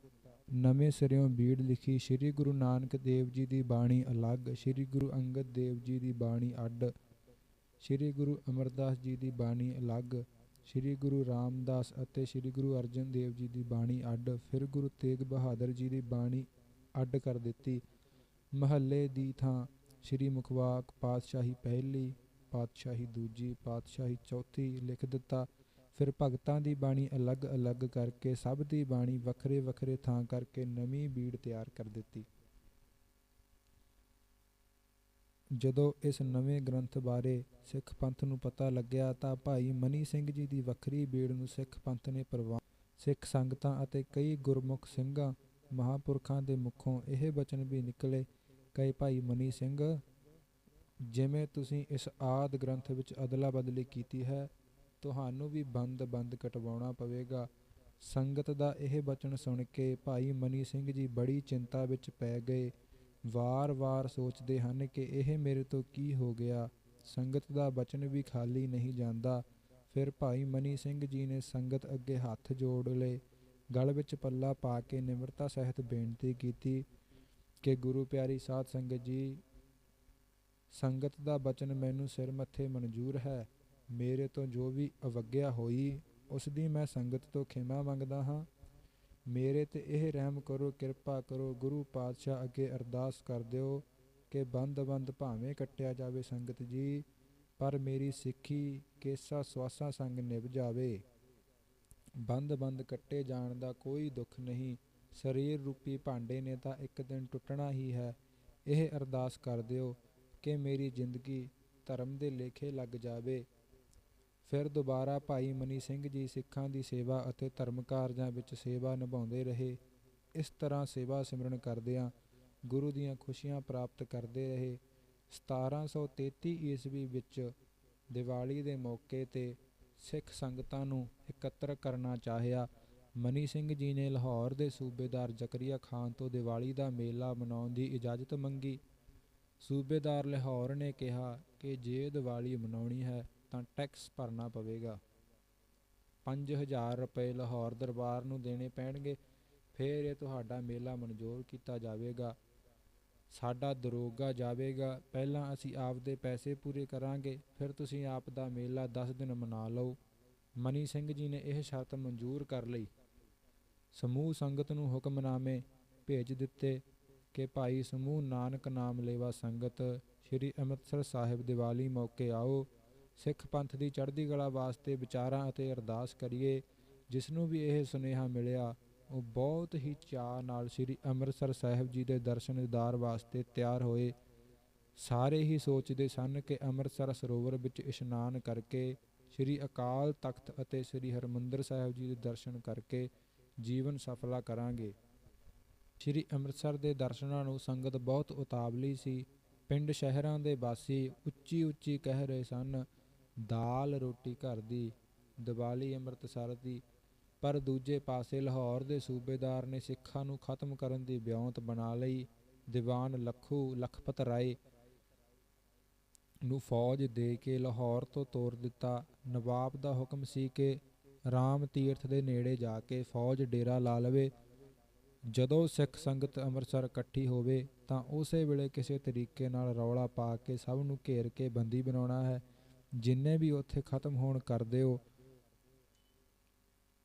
ਨਵੇਂ ਸਿਰਿਓਂ ਬੀੜ ਲਿਖੀ ਸ੍ਰੀ ਗੁਰੂ ਨਾਨਕ ਦੇਵ ਜੀ ਦੀ ਬਾਣੀ ਅਲੱਗ, ਸ੍ਰੀ ਗੁਰੂ ਅੰਗਦ ਦੇਵ ਜੀ ਦੀ ਬਾਣੀ ਅੱਡ, ਸ੍ਰੀ ਗੁਰੂ ਅਮਰਦਾਸ ਜੀ ਦੀ ਬਾਣੀ ਅਲੱਗ, ਸ੍ਰੀ ਗੁਰੂ ਰਾਮਦਾਸ ਅਤੇ ਸ੍ਰੀ ਗੁਰੂ ਅਰਜਨ ਦੇਵ ਜੀ ਦੀ ਬਾਣੀ ਅੱਡ, ਫਿਰ ਗੁਰੂ ਤੇਗ ਬਹਾਦਰ ਜੀ ਦੀ ਬਾਣੀ ਅੱਡ ਕਰ ਦਿੱਤੀ। ਮਹੱਲੇ ਦੀ ਥਾਂ, ਸ੍ਰੀ ਮੁਖਵਾਕ ਪਾਤਸ਼ਾਹੀ ਪਹਿਲੀ, ਪਾਤਸ਼ਾਹੀ ਦੂਜੀ, ਪਾਤਸ਼ਾਹੀ ਚੌਥੀ ਲਿਖ ਦਿੱਤਾ। ਫਿਰ ਭਗਤਾਂ ਦੀ ਬਾਣੀ ਅਲੱਗ-ਅਲੱਗ ਕਰਕੇ ਸਭ ਦੀ ਬਾਣੀ ਵੱਖਰੇ ਵੱਖਰੇ ਥਾਂ ਕਰਕੇ ਨਵੀਂ ਬੀੜ ਤਿਆਰ ਕਰ ਦਿੱਤੀ। ਜਦੋਂ ਇਸ ਨਵੇਂ ਗ੍ਰੰਥ ਬਾਰੇ ਸਿੱਖ ਪੰਥ ਨੂੰ ਪਤਾ ਲੱਗਿਆ ਤਾਂ ਭਾਈ ਮਨੀ ਸਿੰਘ ਜੀ ਦੀ ਵੱਖਰੀ ਬੀੜ ਨੂੰ ਸਿੱਖ ਪੰਥ ਨੇ ਪ੍ਰਵਾਨ ਸਿੱਖ ਸੰਗਤਾਂ ਅਤੇ ਕਈ ਗੁਰਮੁਖ ਸਿੰਘਾਂ, ਮਹਾਪੁਰਖਾਂ ਦੇ ਮੁਖੋਂ ਇਹ ਬਚਨ ਵੀ ਨਿਕਲੇ ਕਈ ਭਾਈ ਮਨੀ ਸਿੰਘ, ਜਿਵੇਂ ਤੁਸੀਂ ਇਸ ਆਦ ਗ੍ਰੰਥ ਵਿੱਚ ਅਦਲਾ ਬਦਲੀ ਕੀਤੀ ਹੈ ਤੁਹਾਨੂੰ ਵੀ ਬੰਦ ਬੰਦ ਕਟਵਾਉਣਾ ਪਵੇਗਾ। ਸੰਗਤ ਦਾ ਇਹ ਬਚਨ ਸੁਣ ਕੇ ਭਾਈ ਮਨੀ ਸਿੰਘ ਜੀ ਬੜੀ ਚਿੰਤਾ ਵਿੱਚ ਪੈ ਗਏ। ਵਾਰ-ਵਾਰ ਸੋਚਦੇ ਹਨ ਕਿ ਇਹ ਮੇਰੇ ਤੋਂ ਕੀ ਹੋ ਗਿਆ। ਸੰਗਤ ਦਾ ਬਚਨ ਵੀ ਖਾਲੀ ਨਹੀਂ ਜਾਂਦਾ। ਫਿਰ ਭਾਈ ਮਨੀ ਸਿੰਘ ਜੀ ਨੇ ਸੰਗਤ ਅੱਗੇ ਹੱਥ ਜੋੜ ਲਏ। ਗਲ ਵਿੱਚ ਪੱਲਾ ਪਾ ਕੇ ਨਿਮਰਤਾ ਸਹਿਤ ਬੇਨਤੀ ਕੀਤੀ ਕਿ ਗੁਰੂ ਪਿਆਰੀ ਸਾਧ ਸੰਗਤ ਜੀ, ਸੰਗਤ ਦਾ ਬਚਨ ਮੈਨੂੰ ਸਿਰ ਮੱਥੇ ਮਨਜ਼ੂਰ ਹੈ। ਮੇਰੇ ਤੋਂ ਜੋ ਵੀ ਅਵੱਗਿਆ ਹੋਈ, ਉਸ ਦੀ ਮੈਂ ਸੰਗਤ ਤੋਂ ਖਿਮਾ ਮੰਗਦਾ ਹਾਂ। ਮੇਰੇ ਤੇ ਇਹ ਰਹਿਮ ਕਰੋ, ਕਿਰਪਾ ਕਰੋ, ਗੁਰੂ ਪਾਤਸ਼ਾਹ ਅੱਗੇ ਅਰਦਾਸ ਕਰ ਦਿਓ ਕਿ ਬੰਦ-ਬੰਦ ਭਾਵੇਂ ਕੱਟਿਆ ਜਾਵੇ ਸੰਗਤ ਜੀ, ਪਰ ਮੇਰੀ ਸਿੱਖੀ, ਕੇਸਾ ਸਵਾਸਾਂ ਸੰਗ ਨਿਭ ਜਾਵੇ। ਬੰਦ-ਬੰਦ ਕੱਟੇ ਜਾਣ ਦਾ ਕੋਈ ਦੁੱਖ ਨਹੀਂ। ਸਰੀਰ ਰੂਪੀ ਭਾਂਡੇ ਨੇ ਤਾਂ ਇੱਕ ਦਿਨ ਟੁੱਟਣਾ ਹੀ ਹੈ। ਇਹ ਅਰਦਾਸ ਕਰ ਦਿਓ ਕਿ ਮੇਰੀ ਜ਼ਿੰਦਗੀ ਧਰਮ ਦੇ ਲੇਖੇ ਲੱਗ ਜਾਵੇ। ਫਿਰ ਦੁਬਾਰਾ ਭਾਈ ਮਨੀ ਸਿੰਘ ਜੀ ਸਿੱਖਾਂ ਦੀ ਸੇਵਾ ਅਤੇ ਧਰਮ ਕਾਰਜਾਂ ਵਿੱਚ ਸੇਵਾ ਨਿਭਾਉਂਦੇ ਰਹੇ। ਇਸ ਤਰ੍ਹਾਂ ਸੇਵਾ ਸਿਮਰਨ ਕਰਦਿਆਂ ਗੁਰੂ ਦੀਆਂ ਖੁਸ਼ੀਆਂ ਪ੍ਰਾਪਤ ਕਰਦੇ ਰਹੇ। 1733 ਈਸਵੀ ਵਿੱਚ ਦੀਵਾਲੀ ਦੇ ਮੌਕੇ ਤੇ ਸਿੱਖ ਸੰਗਤਾਂ ਨੂੰ ਇਕੱਤਰ ਕਰਨਾ ਚਾਹਿਆ। ਮਨੀ ਸਿੰਘ ਜੀ ਨੇ ਲਾਹੌਰ ਦੇ ਸੂਬੇਦਾਰ ਜ਼ਕਰੀਆ ਖਾਨ ਤੋਂ ਦੀਵਾਲੀ ਦਾ ਮੇਲਾ ਮਨਾਉਣ ਦੀ ਇਜਾਜ਼ਤ ਮੰਗੀ। ਸੂਬੇਦਾਰ ਲਾਹੌਰ ਨੇ ਕਿਹਾ ਕਿ ਜੇ ਦੀਵਾਲੀ ਮਨਾਉਣੀ ਹੈ ਤਾਂ ਟੈਕਸ ਭਰਨਾ ਪਵੇਗਾ। 5000 ਰੁਪਏ ਲਾਹੌਰ ਦਰਬਾਰ ਨੂੰ ਦੇਣੇ ਪੈਣਗੇ। ਫਿਰ ਇਹ ਤੁਹਾਡਾ ਮੇਲਾ ਮਨਜ਼ੂਰ ਕੀਤਾ ਜਾਵੇਗਾ। ਸਾਡਾ ਦਰੋਗਾ ਜਾਵੇਗਾ। ਪਹਿਲਾਂ ਅਸੀਂ ਆਪਦੇ ਪੈਸੇ ਪੂਰੇ ਕਰਾਂਗੇ। ਫਿਰ ਤੁਸੀਂ ਆਪ ਦਾ ਮੇਲਾ 10 ਦਿਨ ਮਨਾ ਲਓ। ਮਨੀ ਸਿੰਘ ਜੀ ਨੇ ਇਹ ਸ਼ਰਤ ਮਨਜ਼ੂਰ ਕਰ ਲਈ। ਸਮੂਹ ਸੰਗਤ ਨੂੰ ਹੁਕਮਨਾਮੇ ਭੇਜ ਦਿੱਤੇ ਕਿ ਭਾਈ ਸਮੂਹ ਨਾਨਕ ਨਾਮ ਲੇਵਾ ਸੰਗਤ, ਸ੍ਰੀ ਅੰਮ੍ਰਿਤਸਰ ਸਾਹਿਬ ਦੀਵਾਲੀ ਮੌਕੇ ਆਓ। ਸਿੱਖ ਪੰਥ ਦੀ ਚੜ੍ਹਦੀ ਕਲਾ ਵਾਸਤੇ ਵਿਚਾਰਾਂ ਅਤੇ ਅਰਦਾਸ ਕਰੀਏ ਜਿਸ ਨੂੰ ਵੀ ਇਹ ਸੁਨੇਹਾ ਮਿਲਿਆ, ਉਹ ਬਹੁਤ ਹੀ ਚਾਅ ਨਾਲ ਸ੍ਰੀ ਅੰਮ੍ਰਿਤਸਰ ਸਾਹਿਬ ਜੀ ਦੇ ਦਰਸ਼ਨ ਦੀਦਾਰ ਵਾਸਤੇ ਤਿਆਰ ਹੋਏ। ਸਾਰੇ ਹੀ ਸੋਚਦੇ ਸਨ ਕਿ ਅੰਮ੍ਰਿਤਸਰ ਸਰੋਵਰ ਵਿੱਚ ਇਸ਼ਨਾਨ ਕਰਕੇ, ਸ੍ਰੀ ਅਕਾਲ ਤਖਤ ਅਤੇ ਸ੍ਰੀ ਹਰਮੰਦਰ ਸਾਹਿਬ ਜੀ ਦੇ ਦਰਸ਼ਨ ਕਰਕੇ ਜੀਵਨ ਸਫਲਾ ਕਰਾਂਗੇ। ਸ੍ਰੀ ਅੰਮ੍ਰਿਤਸਰ ਦੇ ਦਰਸ਼ਨਾਂ ਨੂੰ ਸੰਗਤ ਬਹੁਤ ਉਤਾਵਲੀ ਸੀ। ਪਿੰਡ ਸ਼ਹਿਰਾਂ ਦੇ ਵਾਸੀ ਉੱਚੀ ਉੱਚੀ ਕਹਿ ਰਹੇ ਸਨ ਦਾਲ ਰੋਟੀ ਘਰ ਦੀ, ਦੀਵਾਲੀ, ਅੰਮ੍ਰਿਤਸਰ ਦੀ। ਪਰ ਦੂਜੇ ਪਾਸੇ ਲਾਹੌਰ ਦੇ ਸੂਬੇਦਾਰ ਨੇ ਸਿੱਖਾਂ ਨੂੰ ਖਤਮ ਕਰਨ ਦੀ ਵਿਉਂਤ ਬਣਾ ਲਈ। ਦੀਵਾਨ ਲੱਖੂ ਲਖਪਤ ਰਾਏ ਨੂੰ ਫੌਜ ਦੇ ਕੇ ਲਾਹੌਰ ਤੋਂ ਤੋਰ ਦਿੱਤਾ। ਨਵਾਬ ਦਾ ਹੁਕਮ ਸੀ ਕਿ ਰਾਮ ਤੀਰਥ ਦੇ ਨੇੜੇ ਜਾ ਕੇ ਫੌਜ ਡੇਰਾ ਲਾ ਲਵੇ। ਜਦੋਂ ਸਿੱਖ ਸੰਗਤ ਅੰਮ੍ਰਿਤਸਰ ਇਕੱਠੀ ਹੋਵੇ ਤਾਂ ਉਸੇ ਵੇਲੇ ਕਿਸੇ ਤਰੀਕੇ ਨਾਲ ਰੌਲਾ ਪਾ ਕੇ ਸਭ ਨੂੰ ਘੇਰ ਕੇ ਬੰਦੀ ਬਣਾਉਣਾ ਹੈ। ਜਿੰਨੇ ਵੀ ਉੱਥੇ ਖਤਮ ਹੋਣ ਕਰ ਦਿਓ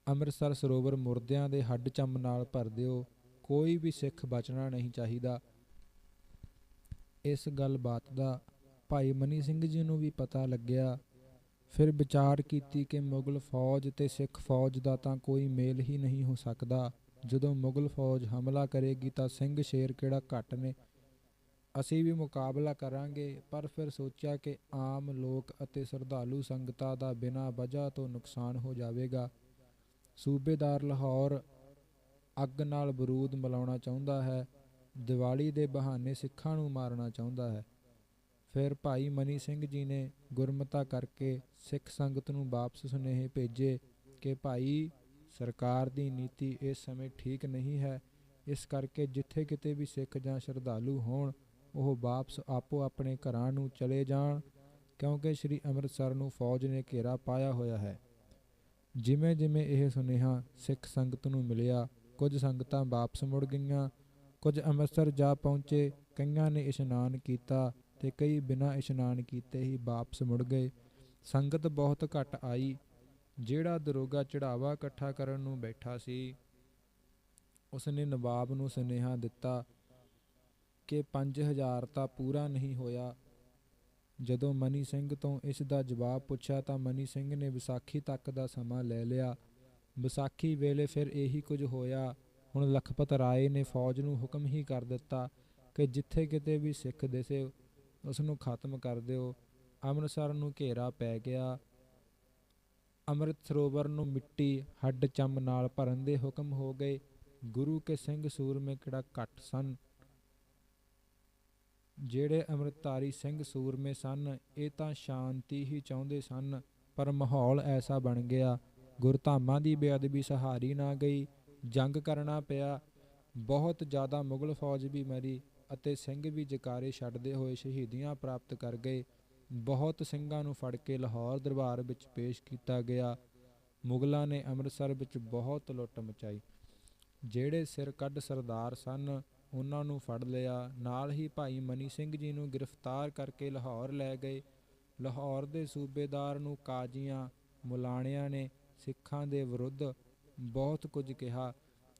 ਅੰਮ੍ਰਿਤਸਰ ਸਰੋਵਰ ਮੁਰਦਿਆਂ ਦੇ ਹੱਡ ਚੰਮ ਨਾਲ ਭਰ ਦਿਓ, ਕੋਈ ਵੀ ਸਿੱਖ ਬਚਣਾ ਨਹੀਂ ਚਾਹੀਦਾ। ਇਸ ਗੱਲ ਬਾਤ ਦਾ ਭਾਈ ਮਨੀ ਸਿੰਘ ਜੀ ਨੂੰ ਵੀ ਪਤਾ ਲੱਗਿਆ। ਫਿਰ ਵਿਚਾਰ ਕੀਤੀ ਕਿ ਮੁਗਲ ਫੌਜ ਤੇ ਸਿੱਖ ਫੌਜ ਦਾ ਤਾਂ ਕੋਈ ਮੇਲ ਹੀ ਨਹੀਂ ਹੋ ਸਕਦਾ। ਜਦੋਂ ਮੁਗਲ ਫੌਜ ਹਮਲਾ ਕਰੇਗੀ ਤਾਂ ਸਿੰਘ ਸ਼ੇਰ ਕਿਹੜਾ ਘੱਟ ਨੇ? ਅਸੀਂ ਵੀ ਮੁਕਾਬਲਾ ਕਰਾਂਗੇ, ਪਰ ਫਿਰ ਸੋਚਿਆ ਕਿ ਆਮ ਲੋਕ ਅਤੇ ਸ਼ਰਧਾਲੂ ਸੰਗਤਾਂ ਦਾ ਬਿਨਾਂ ਵਜ੍ਹਾ ਤੋਂ ਨੁਕਸਾਨ ਹੋ ਜਾਵੇਗਾ। ਸੂਬੇਦਾਰ ਲਾਹੌਰ ਅੱਗ ਨਾਲ ਬਰੂਦ ਮਿਲਾਉਣਾ ਚਾਹੁੰਦਾ ਹੈ, ਦੀਵਾਲੀ ਦੇ ਬਹਾਨੇ ਸਿੱਖਾਂ ਨੂੰ ਮਾਰਨਾ ਚਾਹੁੰਦਾ ਹੈ। ਫਿਰ ਭਾਈ ਮਨੀ ਸਿੰਘ ਜੀ ਨੇ ਗੁਰਮਤਾ ਕਰਕੇ ਸਿੱਖ ਸੰਗਤ ਨੂੰ ਵਾਪਸ ਸੁਨੇਹੇ ਭੇਜੇ ਕਿ ਭਾਈ, ਸਰਕਾਰ ਦੀ ਨੀਤੀ ਇਸ ਸਮੇਂ ਠੀਕ ਨਹੀਂ ਹੈ, ਇਸ ਕਰਕੇ ਜਿੱਥੇ ਕਿਤੇ ਵੀ ਸਿੱਖ ਜਾਂ ਸ਼ਰਧਾਲੂ ਹੋਣ ਉਹ ਵਾਪਸ ਆਪੋ ਆਪਣੇ ਘਰਾਂ ਨੂੰ ਚਲੇ ਜਾਣ, ਕਿਉਂਕਿ ਸ੍ਰੀ ਅੰਮ੍ਰਿਤਸਰ ਨੂੰ ਫੌਜ ਨੇ ਘੇਰਾ ਪਾਇਆ ਹੋਇਆ ਹੈ। ਜਿਵੇਂ ਜਿਵੇਂ ਇਹ ਸੁਨੇਹਾ ਸਿੱਖ ਸੰਗਤ ਨੂੰ ਮਿਲਿਆ, ਕੁਝ ਸੰਗਤਾਂ ਵਾਪਸ ਮੁੜ ਗਈਆਂ, ਕੁਝ ਅੰਮ੍ਰਿਤਸਰ ਜਾ ਪਹੁੰਚੇ, ਕਈਆਂ ਨੇ ਇਸ਼ਨਾਨ ਕੀਤਾ ਤੇ ਕਈ ਬਿਨਾਂ ਇਸ਼ਨਾਨ ਕੀਤੇ ਹੀ ਵਾਪਸ ਮੁੜ ਗਏ। ਸੰਗਤ ਬਹੁਤ ਘੱਟ ਆਈ, ਜਿਹੜਾ ਦਰੋਗਾ ਚੜਾਵਾ ਇਕੱਠਾ ਕਰਨ ਨੂੰ ਬੈਠਾ ਸੀ, ਉਸਨੇ ਨਵਾਬ ਨੂੰ ਸੁਨੇਹਾ ਦਿੱਤਾ ਕਿ 5000 ਤਾਂ ਪੂਰਾ ਨਹੀਂ ਹੋਇਆ। ਜਦੋਂ ਮਨੀ ਸਿੰਘ ਤੋਂ ਇਸ ਦਾ ਜਵਾਬ ਪੁੱਛਿਆ ਤਾਂ ਮਨੀ ਸਿੰਘ ਨੇ ਵਿਸਾਖੀ ਤੱਕ ਦਾ ਸਮਾਂ ਲੈ ਲਿਆ। ਵਿਸਾਖੀ ਵੇਲੇ ਫਿਰ ਇਹੀ ਕੁਝ ਹੋਇਆ। ਹੁਣ ਲਖਪਤ ਰਾਏ ਨੇ ਫੌਜ ਨੂੰ ਹੁਕਮ ਹੀ ਕਰ ਦਿੱਤਾ ਕਿ ਜਿੱਥੇ ਕਿਤੇ ਵੀ ਸਿੱਖ ਦਿਸੇ ਉਸ ਨੂੰ ਖਤਮ ਕਰ ਦਿਓ। ਅੰਮ੍ਰਿਤਸਰ ਨੂੰ ਘੇਰਾ ਪੈ ਗਿਆ। ਅੰਮ੍ਰਿਤ ਸਰੋਵਰ ਨੂੰ ਮਿੱਟੀ, ਹੱਡ ਚੰਮ ਨਾਲ ਭਰਨ ਦੇ ਹੁਕਮ ਹੋ ਗਏ। ਗੁਰੂ ਕੇ ਸਿੰਘ ਸੂਰਮੇ ਕਿਹੜਾ ਘੱਟ ਸਨ। ਜਿਹੜੇ ਅੰਮ੍ਰਿਤਧਾਰੀ ਸਿੰਘ ਸੂਰਮੇ ਸਨ, ਇਹ ਤਾਂ ਸ਼ਾਂਤੀ ਹੀ ਚਾਹੁੰਦੇ ਸਨ, ਪਰ ਮਾਹੌਲ ਐਸਾ ਬਣ ਗਿਆ। ਗੁਰਧਾਮਾਂ ਦੀ ਬੇਅਦਬੀ ਸਹਾਰੀ ਨਾ ਗਈ, ਜੰਗ ਕਰਨਾ ਪਿਆ। ਬਹੁਤ ਜ਼ਿਆਦਾ ਮੁਗਲ ਫੌਜ ਵੀ ਮਰੀ ਅਤੇ ਸਿੰਘ ਵੀ ਜਕਾਰੇ ਛੱਡਦੇ ਹੋਏ ਸ਼ਹੀਦੀਆਂ ਪ੍ਰਾਪਤ ਕਰ ਗਏ। ਬਹੁਤ ਸਿੰਘਾਂ ਨੂੰ ਫੜ ਕੇ ਲਾਹੌਰ ਦਰਬਾਰ ਵਿੱਚ ਪੇਸ਼ ਕੀਤਾ ਗਿਆ। ਮੁਗਲਾਂ ਨੇ ਅੰਮ੍ਰਿਤਸਰ ਵਿੱਚ ਬਹੁਤ ਲੁੱਟ ਮਚਾਈ। ਜਿਹੜੇ ਸਿਰ ਕੱਢ ਸਰਦਾਰ ਸਨ ਉਹਨਾਂ ਨੂੰ ਫੜ ਲਿਆ। ਨਾਲ ਹੀ ਭਾਈ ਮਨੀ ਸਿੰਘ ਜੀ ਨੂੰ ਗ੍ਰਿਫਤਾਰ ਕਰਕੇ ਲਾਹੌਰ ਲੈ ਗਏ। ਲਾਹੌਰ ਦੇ ਸੂਬੇਦਾਰ ਨੂੰ ਕਾਜ਼ੀਆਂ, ਮੁਲਾਣਿਆਂ ਨੇ ਸਿੱਖਾਂ ਦੇ ਵਿਰੁੱਧ ਬਹੁਤ ਕੁਝ ਕਿਹਾ।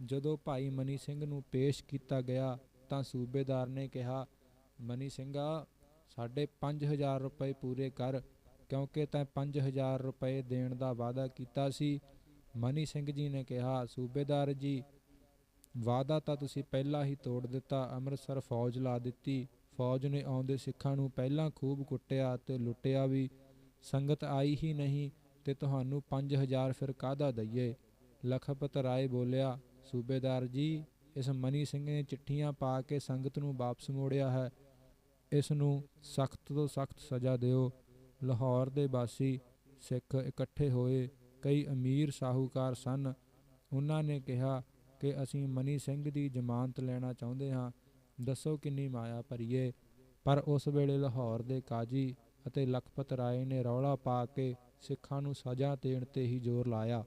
ਜਦੋਂ ਭਾਈ ਮਨੀ ਸਿੰਘ ਨੂੰ ਪੇਸ਼ ਕੀਤਾ ਗਿਆ ਤਾਂ ਸੂਬੇਦਾਰ ਨੇ ਕਿਹਾ, ਮਨੀ ਸਿੰਘਾ, ਸਾਡੇ 5000 ਰੁਪਏ ਪੂਰੇ ਕਰ, ਕਿਉਂਕਿ ਤੈਂ 5000 ਰੁਪਏ ਦੇਣ ਦਾ ਵਾਅਦਾ ਕੀਤਾ ਸੀ। ਮਨੀ ਸਿੰਘ ਜੀ ਨੇ ਕਿਹਾ, ਸੂਬੇਦਾਰ ਜੀ ਵਾਅਦਾ ਤਾਂ ਤੁਸੀਂ ਪਹਿਲਾਂ ਹੀ ਤੋੜ ਦਿੱਤਾ, ਅੰਮ੍ਰਿਤਸਰ ਫੌਜ ਲਾ ਦਿੱਤੀ। ਫੌਜ ਨੇ ਆਉਂਦੇ ਸਿੱਖਾਂ ਨੂੰ ਪਹਿਲਾਂ ਖੂਬ ਕੁੱਟਿਆ ਤੇ ਲੁੱਟਿਆ ਵੀ। ਸੰਗਤ ਆਈ ਹੀ ਨਹੀਂ ਤੇ ਤੁਹਾਨੂੰ 5000 ਫਿਰ ਕਾਹਦਾ ਦਈਏ? ਲਖਪਤ ਰਾਏ ਬੋਲਿਆ, ਸੂਬੇਦਾਰ ਜੀ, ਇਸ ਮਨੀ ਸਿੰਘ ਨੇ ਚਿੱਠੀਆਂ ਪਾ ਕੇ ਸੰਗਤ ਨੂੰ ਵਾਪਸ ਮੋੜਿਆ ਹੈ। ਇਸ ਨੂੰ ਸਖਤ ਤੋਂ ਸਖਤ ਸਜ਼ਾ ਦਿਓ। ਲਾਹੌਰ ਦੇ ਵਾਸੀ ਸਿੱਖ ਇਕੱਠੇ ਹੋਏ, ਕਈ ਅਮੀਰ ਸਾਹੂਕਾਰ ਸਨ। ਉਹਨਾਂ ਨੇ ਕਿਹਾ ਕਿ ਅਸੀਂ ਮਨੀ ਸਿੰਘ ਦੀ ਜ਼ਮਾਨਤ ਲੈਣਾ ਚਾਹੁੰਦੇ ਹਾਂ। ਦੱਸੋ ਕਿੰਨੀ ਮਾਇਆ ਭਰੀਏ। ਪਰ ਉਸ ਵੇਲੇ ਲਾਹੌਰ ਦੇ ਕਾਜੀ ਅਤੇ ਲਖਪਤ ਰਾਏ ਨੇ ਰੌਲਾ ਪਾ ਕੇ ਸਿੱਖਾਂ ਨੂੰ ਸਜ਼ਾ ਦੇਣ ਤੇ ਹੀ ਜ਼ੋਰ ਲਾਇਆ।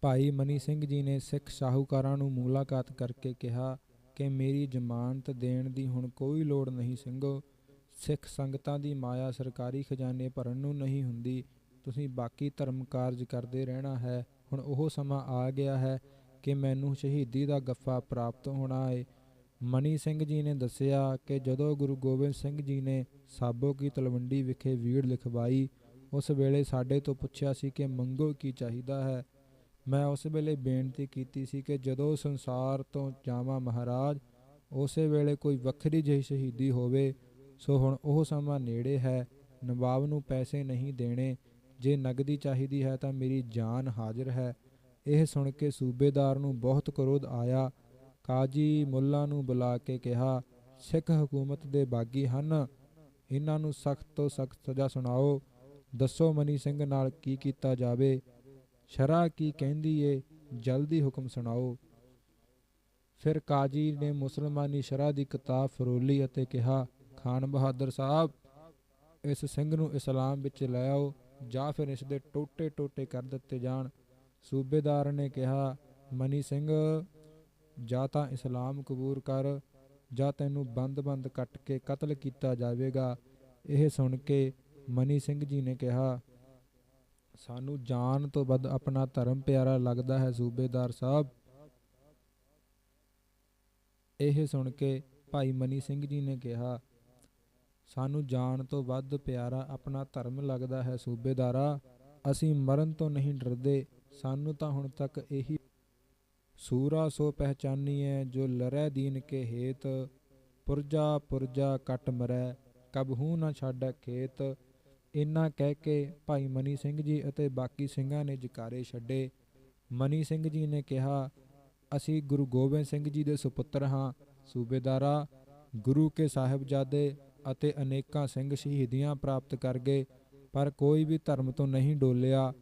ਭਾਈ ਮਨੀ ਸਿੰਘ ਜੀ ਨੇ ਸਿੱਖ ਸ਼ਾਹੂਕਾਰਾਂ ਨੂੰ ਮੁਲਾਕਾਤ ਕਰਕੇ ਕਿਹਾ ਕਿ ਮੇਰੀ ਜ਼ਮਾਨਤ ਦੇਣ ਦੀ ਹੁਣ ਕੋਈ ਲੋੜ ਨਹੀਂ, ਸਿੰਘੋ। ਸਿੱਖ ਸੰਗਤਾਂ ਦੀ ਮਾਇਆ ਸਰਕਾਰੀ ਖਜ਼ਾਨੇ ਭਰਨ ਨੂੰ ਨਹੀਂ ਹੁੰਦੀ। ਤੁਸੀਂ ਬਾਕੀ ਧਰਮ ਕਾਰਜ ਕਰਦੇ ਰਹਿਣਾ ਹੈ। ਹੁਣ ਉਹ ਸਮਾਂ ਆ ਗਿਆ ਹੈ ਕਿ ਮੈਨੂੰ ਸ਼ਹੀਦੀ ਦਾ ਗੱਫਾ ਪ੍ਰਾਪਤ ਹੋਣਾ ਹੈ ਮਨੀ ਸਿੰਘ ਜੀ ਨੇ ਦੱਸਿਆ ਕਿ ਜਦੋਂ ਗੁਰੂ ਗੋਬਿੰਦ ਸਿੰਘ ਜੀ ਨੇ ਸਾਬੋ ਕੀ ਤਲਵੰਡੀ ਵਿਖੇ ਵੀੜ ਲਿਖਵਾਈ, ਉਸ ਵੇਲੇ ਸਾਡੇ ਤੋਂ ਪੁੱਛਿਆ ਸੀ ਕਿ ਮੰਗੋ ਕੀ ਚਾਹੀਦਾ ਹੈ। ਮੈਂ ਉਸ ਵੇਲੇ ਬੇਨਤੀ ਕੀਤੀ ਸੀ ਕਿ ਜਦੋਂ ਸੰਸਾਰ ਤੋਂ ਜਾਵਾਂ ਮਹਾਰਾਜ, ਉਸੇ ਵੇਲੇ ਕੋਈ ਵੱਖਰੀ ਜਿਹੀ ਸ਼ਹੀਦੀ ਹੋਵੇ ਸੋ ਹੁਣ ਉਹ ਸਮਾਂ ਨੇੜੇ ਹੈ, ਨਵਾਬ ਨੂੰ ਪੈਸੇ ਨਹੀਂ ਦੇਣੇ। ਜੇ ਨਗਦੀ ਚਾਹੀਦੀ ਹੈ ਤਾਂ ਮੇਰੀ ਜਾਨ ਹਾਜ਼ਰ ਹੈ। ਇਹ ਸੁਣ ਕੇ ਸੂਬੇਦਾਰ ਨੂੰ ਬਹੁਤ ਕਰੋਧ ਆਇਆ। ਕਾਜੀ ਮੁੱਲਾ ਨੂੰ ਬੁਲਾ ਕੇ ਕਿਹਾ, ਸਿੱਖ ਹਕੂਮਤ ਦੇ ਬਾਗੀ ਹਨ। ਇਹਨਾਂ ਨੂੰ ਸਖਤ ਤੋਂ ਸਖਤ ਸਜ਼ਾ ਸੁਣਾਓ। ਦੱਸੋ ਮਨੀ ਸਿੰਘ ਨਾਲ ਕੀ ਕੀਤਾ ਜਾਵੇ। ਸ਼ਰਾ ਕੀ ਕਹਿੰਦੀ ਏ, ਜਲਦੀ ਹੁਕਮ ਸੁਣਾਓ। ਫਿਰ ਕਾਜੀ ਨੇ ਮੁਸਲਮਾਨੀ ਸ਼ਰਾ ਦੀ ਕਿਤਾਬ ਫਰੋਲੀ ਅਤੇ ਕਿਹਾ ਖਾਨ ਬਹਾਦਰ ਸਾਹਿਬ, ਇਸ ਸਿੰਘ ਨੂੰ ਇਸਲਾਮ ਵਿੱਚ ਲੈ ਆਓ ਜਾਂ ਫਿਰ ਇਸ ਦੇ ਟੋਟੇ ਟੋਟੇ ਕਰ ਦਿੱਤੇ ਜਾਣ। ਸੂਬੇਦਾਰ ਨੇ ਕਿਹਾ, ਮਨੀ ਸਿੰਘ, ਜਾਂ ਤਾਂ ਇਸਲਾਮ ਕਬੂਲ ਕਰ, ਜਾਂ ਤੈਨੂੰ ਬੰਦ-ਬੰਦ ਕੱਟ ਕੇ ਕਤਲ ਕੀਤਾ ਜਾਵੇਗਾ। ਇਹ ਸੁਣ ਕੇ ਮਨੀ ਸਿੰਘ ਜੀ ਨੇ ਕਿਹਾ, ਸਾਨੂੰ ਜਾਨ ਤੋਂ ਵੱਧ ਆਪਣਾ ਧਰਮ ਪਿਆਰਾ ਲੱਗਦਾ ਹੈ ਸੂਬੇਦਾਰ ਸਾਹਿਬ। ਇਹ ਸੁਣ ਕੇ ਭਾਈ ਮਨੀ ਸਿੰਘ ਜੀ ਨੇ ਕਿਹਾ ਸਾਨੂੰ ਜਾਨ ਤੋਂ ਵੱਧ ਪਿਆਰਾ ਆਪਣਾ ਧਰਮ ਲੱਗਦਾ ਹੈ ਸੂਬੇਦਾਰਾ। ਅਸੀਂ ਮਰਨ ਤੋਂ ਨਹੀਂ ਡਰਦੇ, ਸਾਨੂੰ ਤਾਂ ਹੁਣ ਤੱਕ ਇਹੀ ਸੂਰਾ ਸੋ ਪਹਿਚਾਨੀ ਹੈ ਜੋ ਲਰੈ ਦੀਨ ਕੇ ਹੇਤ, ਪੁਰਜਾ ਪੁਰਜਾ ਕਟ ਮਰੈ ਕਬਹੂ ਨਾ ਛਾੜੈ ਖੇਤ। ਇੰਨਾ ਕਹਿ ਕੇ ਭਾਈ ਮਨੀ ਸਿੰਘ ਜੀ ਅਤੇ ਬਾਕੀ ਸਿੰਘਾਂ ਨੇ ਜਕਾਰੇ ਛੱਡੇ। ਮਨੀ ਸਿੰਘ ਜੀ ਨੇ ਕਿਹਾ, ਅਸੀਂ ਗੁਰੂ ਗੋਬਿੰਦ ਸਿੰਘ ਜੀ ਦੇ ਸੁਪੁੱਤਰ ਹਾਂ, ਸੂਬੇਦਾਰਾ। ਗੁਰੂ ਕੇ ਸਾਹਿਬਜ਼ਾਦੇ ਅਤੇ ਅਨੇਕਾਂ ਸਿੰਘ ਸ਼ਹੀਦੀਆਂ ਪ੍ਰਾਪਤ ਕਰ ਗਏ, ਪਰ ਕੋਈ ਵੀ ਧਰਮ ਤੋਂ ਨਹੀਂ ਡੋਲਿਆ।